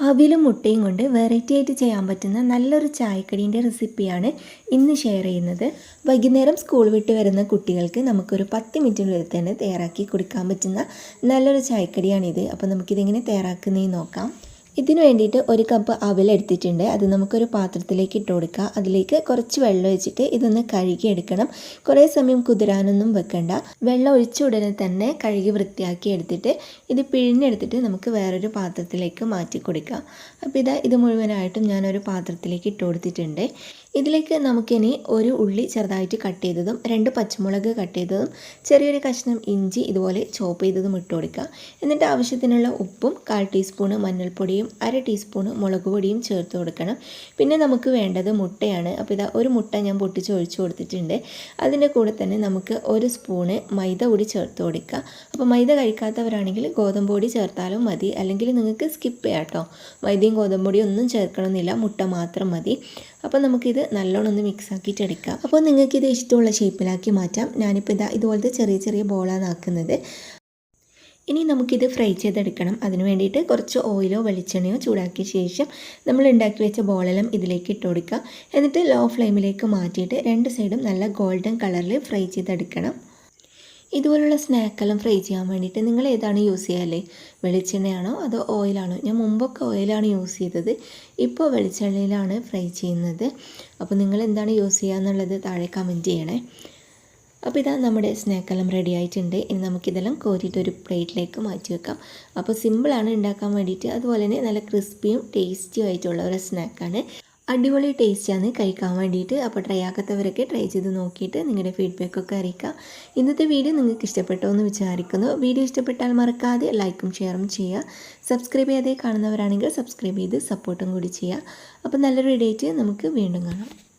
അവിലും മുട്ടയും കൊണ്ട് വെറൈറ്റി ആയിട്ട് ചെയ്യാൻ പറ്റുന്ന നല്ലൊരു ചായക്കടീന്റെ റെസിപ്പിയാണ് ഇന്ന് ഷെയർ ചെയ്യുന്നത്. വൈകുന്നേരം സ്കൂൾ വിട്ട് വരുന്ന കുട്ടികൾക്ക് നമുക്കൊരു പത്ത് മിനിറ്റിനുള്ളിൽ തന്നെ തയ്യാറാക്കി കൊടുക്കാൻ പറ്റുന്ന നല്ലൊരു ചായക്കടിയാണിത്. അപ്പോൾ നമുക്കിതെങ്ങനെ തയ്യാറാക്കുന്നതെന്ന് നോക്കാം. ഇതിന് വേണ്ടിയിട്ട് ഒരു കപ്പ് അവൽ എടുത്തിട്ടുണ്ട്. അത് നമുക്കൊരു പാത്രത്തിലേക്ക് ഇട്ട് കൊടുക്കുക അതിലേക്ക് കുറച്ച് വെള്ളം ഒഴിച്ചിട്ട് ഇതൊന്ന് കഴുകി എടുക്കണം കുറേ സമയം കുതിരാനൊന്നും വെക്കണ്ട. വെള്ളം ഒഴിച്ച ഉടനെ തന്നെ കഴുകി വൃത്തിയാക്കി എടുത്തിട്ട് ഇത് പിഴിഞ്ഞെടുത്തിട്ട് നമുക്ക് വേറൊരു പാത്രത്തിലേക്ക് മാറ്റി കൊടുക്കാം. അപ്പോൾ ഇതാ ഇത് മുഴുവനായിട്ടും ഞാനൊരു പാത്രത്തിലേക്ക് ഇട്ട് കൊടുത്തിട്ടുണ്ട്. ഇതിലേക്ക് നമുക്കിനി ഒരു ഉള്ളി ചെറുതായിട്ട് കട്ട് ചെയ്തതും രണ്ട് പച്ചമുളക് കട്ട് ചെയ്തതും ചെറിയൊരു കഷ്ണം ഇഞ്ചി ഇതുപോലെ ചോപ്പ് ചെയ്തതും ഇട്ട് കൊടുക്കുക എന്നിട്ട് ആവശ്യത്തിനുള്ള ഉപ്പും കാൽ ടീസ്പൂണ് മഞ്ഞൾപ്പൊടിയും അര ടീസ്പൂണ് മുളക് പൊടിയും ചേർത്ത് കൊടുക്കണം. പിന്നെ നമുക്ക് വേണ്ടത് മുട്ടയാണ്. അപ്പോൾ ഇതാ ഒരു മുട്ട ഞാൻ പൊട്ടിച്ച് ഒഴിച്ചു കൊടുത്തിട്ടുണ്ട്. അതിന്റെ കൂടെ തന്നെ നമുക്ക് ഒരു സ്പൂണ് മൈദ കൂടി ചേർത്ത് കൊടുക്കുക. അപ്പോൾ മൈദ കഴിക്കാത്തവരാണെങ്കിൽ ഗോതമ്പ് പൊടി ചേർത്താലും മതി. അല്ലെങ്കിൽ നിങ്ങൾക്ക് സ്കിപ്പ് ചെയ്യാം കേട്ടോ. മൈദയും ഗോതമ്പ് പൊടിയും ഒന്നും ചേർക്കണമെന്നില്ല. മുട്ട മാത്രം മതി. അപ്പോൾ നമുക്കിത് നല്ലോണം ഒന്ന് മിക്സ് ആക്കിയിട്ട് എടുക്കാം. അപ്പോൾ നിങ്ങൾക്കിത് ഇഷ്ടമുള്ള ഷേപ്പിലാക്കി മാറ്റാം. ഞാനിപ്പോൾ ഇതാ ഇതുപോലത്തെ ചെറിയ ചെറിയ ബോളാണ് ആക്കുന്നത്. ഇനി നമുക്കിത് ഫ്രൈ ചെയ്തെടുക്കണം. അതിന് വേണ്ടിയിട്ട് കുറച്ച് ഓയിലോ വെളിച്ചെണ്ണയോ ചൂടാക്കിയ ശേഷം നമ്മൾ ഉണ്ടാക്കി വെച്ച ബോളെല്ലാം ഇതിലേക്ക് ഇട്ട് കൊടുക്കുക. എന്നിട്ട് ലോ ഫ്ലെയിമിലേക്ക് മാറ്റിയിട്ട് രണ്ട് സൈഡും നല്ല ഗോൾഡൻ കളറിൽ ഫ്രൈ ചെയ്തെടുക്കണം. ഇതുപോലുള്ള സ്നാക്കെല്ലാം ഫ്രൈ ചെയ്യാൻ വേണ്ടിയിട്ട് നിങ്ങൾ ഏതാണ് യൂസ് ചെയ്യാല്ലേ? വെളിച്ചെണ്ണയാണോ അതോ ഓയിലാണോ? ഞാൻ മുമ്പൊക്കെ ഓയിലാണ് യൂസ് ചെയ്തത്. ഇപ്പോൾ വെളിച്ചെണ്ണയിലാണ് ഫ്രൈ ചെയ്യുന്നത്. അപ്പോൾ നിങ്ങൾ എന്താണ് യൂസ് ചെയ്യുക എന്നുള്ളത് താഴെ കമന്റ് ചെയ്യണേ. അപ്പോൾ ഇതാ നമ്മുടെ സ്നാക്കെല്ലാം റെഡി ആയിട്ടുണ്ട്. ഇനി നമുക്കിതെല്ലാം കോരിയിട്ട് ഒരു പ്ലേറ്റിലേക്ക് മാറ്റി വെക്കാം. അപ്പോൾ സിമ്പിളാണ് ഉണ്ടാക്കാൻ വേണ്ടിയിട്ട്. അതുപോലെ തന്നെ നല്ല ക്രിസ്പിയും ടേസ്റ്റിയും ആയിട്ടുള്ള ഒരു സ്നാക്കാണ് അടിപൊളി ടേസ്റ്റാണ് കഴിക്കാൻ വേണ്ടിയിട്ട്. അപ്പോൾ ട്രൈ ആക്കാത്തവരൊക്കെ ട്രൈ ചെയ്ത് നോക്കിയിട്ട് നിങ്ങളുടെ ഫീഡ്ബാക്കൊക്കെ അറിയിക്കാം. ഇന്നത്തെ വീഡിയോ നിങ്ങൾക്ക് ഇഷ്ടപ്പെട്ടോ എന്ന് വിചാരിക്കുന്നു. വീഡിയോ ഇഷ്ടപ്പെട്ടാൽ മറക്കാതെ ലൈക്കും ഷെയറും ചെയ്യുക. സബ്സ്ക്രൈബ് ചെയ്യാതെ കാണുന്നവരാണെങ്കിൽ സബ്സ്ക്രൈബ് ചെയ്ത് സപ്പോർട്ടും കൂടി ചെയ്യുക. അപ്പോൾ നല്ലൊരു വീഡിയോ നമുക്ക് വീണ്ടും കാണാം.